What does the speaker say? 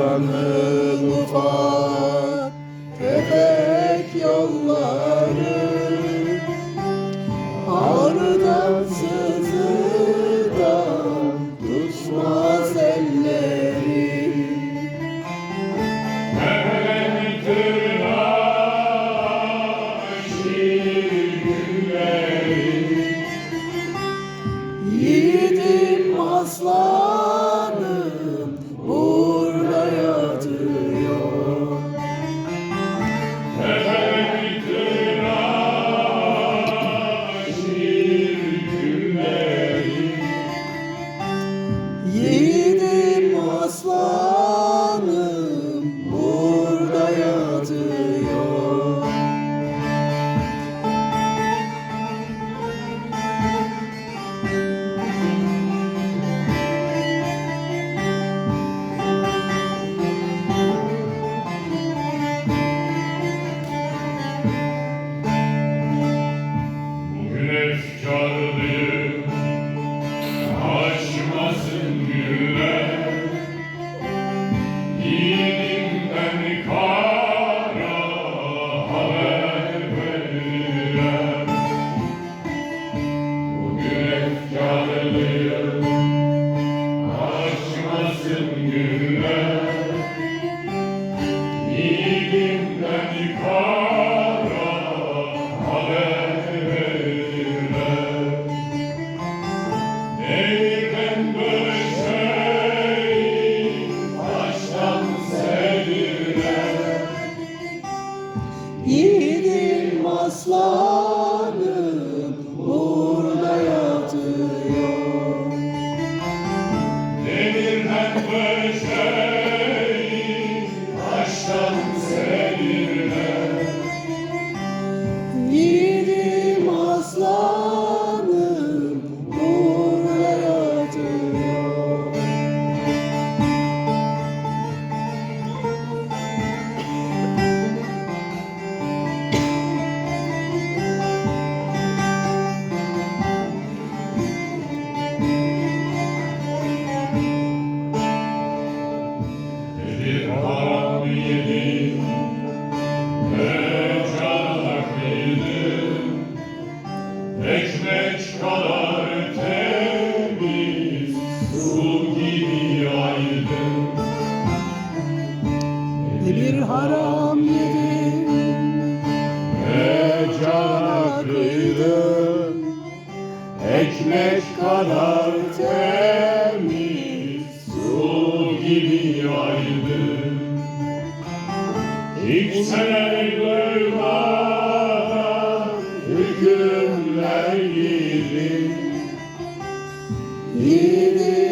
Dünyanın ufak tefek yolları Ağrıdan sızıdan tutmaz elleri. Yiğidim aslanım aslanım Yiğidim aslanım burada yatıyor. Demirden böyle Ekmek kadar temiz su gibi yaydım Ne bir haram yedim cana kıydım. Ekmek kadar temiz su gibi yaydım İlk sene ölümler gibi. Gibi.